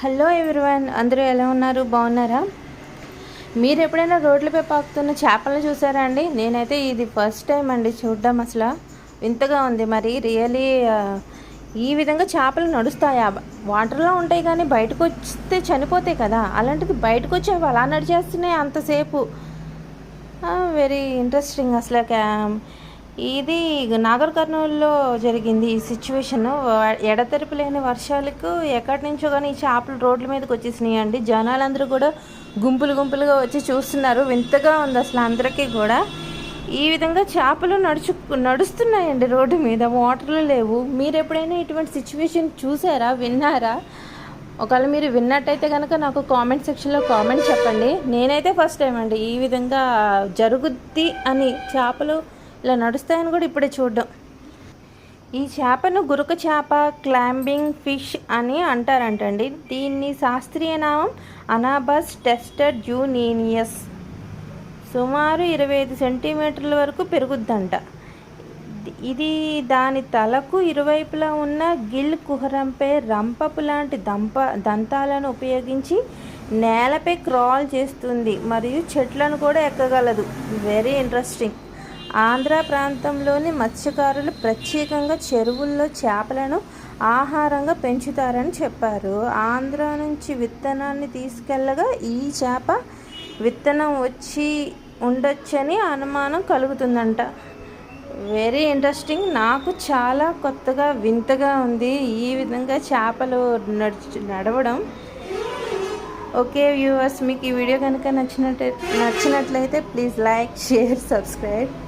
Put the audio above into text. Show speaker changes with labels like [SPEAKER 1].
[SPEAKER 1] Hello everyone అందరూ ఎలా ఉన్నారు? బాగున్నారా? మీరు ఎప్పుడైనా రోడ్లపై పాకుతున్న చేపలను చూసారా అండి? నేనైతే ఇది ఫస్ట్ టైం అండి చూడడం అసలు. వింతగా ఉంది. మరి రియలీ ఈ విధంగా చేపలు నడుస్తాయా? వాటర్లో ఉంటాయి కానీ బయటకు వస్తే చనిపోతాయి కదా. అలాంటిది బయటకు వచ్చేవి అలా నడిచేస్తున్నాయి అంతసేపు. వెరీ ఇంట్రెస్టింగ్ అసలు క్యామ్ ఇది నాగర్ కర్నూలులో జరిగింది ఈ సిచ్యువేషన్ ఎడతెరిపి లేని వర్షాలకు ఎక్కడి నుంచో కానీ ఈ చేపలు రోడ్ల మీదకి వచ్చేసినాయి అండి. జనాలందరూ కూడా గుంపులు గుంపులుగా వచ్చి చూస్తున్నారు. వింతగా ఉంది అసలు అందరికీ కూడా. ఈ విధంగా చేపలు నడుచు నడుస్తున్నాయండి రోడ్డు మీద. వాటర్లు లేవు. మీరు ఎప్పుడైనా ఇటువంటి సిచ్యువేషన్ చూసారా? విన్నారా? ఒకవేళ మీరు విన్నట్టయితే కనుక నాకు కామెంట్ సెక్షన్లో కామెంట్ చెప్పండి. నేనైతే ఫస్ట్ టైం అండి ఈ విధంగా జరుగుద్ది అని చేపలు ఇలా నడుస్తాయని కూడా ఇప్పుడే చూడడం. ఈ చేపను గురుక చేప క్లాంబింగ్ ఫిష్ అని అంటారంటండి. దీన్ని శాస్త్రీయ నామం అనాబస్ టెస్టెడ్ జూనీనియస్. సుమారు ఇరవై ఐదు సెంటీమీటర్ల వరకు పెరుగుద్దంట. ఇది దాని తలకు ఇరువైపులా ఉన్న గిల్ కుహరంపై రంపపు లాంటి దంప దంతాలను ఉపయోగించి నేలపై క్రాల్ చేస్తుంది. మరియు చెట్లను కూడా ఎక్కగలదు. వెరీ ఇంట్రెస్టింగ్ ఆంధ్ర ప్రాంతంలోని మత్స్యకారులు ప్రత్యేకంగా చెరువుల్లో చేపలను ఆహారంగా పెంచుతారని చెప్పారు. ఆంధ్ర నుంచి విత్తనాన్ని తీసుకెళ్ళగా ఈ చేప విత్తనం వచ్చి ఉండొచ్చని అనుమానం కలుగుతుందంట. వెరీ ఇంట్రెస్టింగ్ నాకు చాలా కొత్తగా వింతగా ఉంది ఈ విధంగా చేపలు నడుచు నడవడం. ఓకే వ్యూవర్స్ మీకు ఈ వీడియో కనుక నచ్చినట్టు నచ్చినట్లయితే please like share subscribe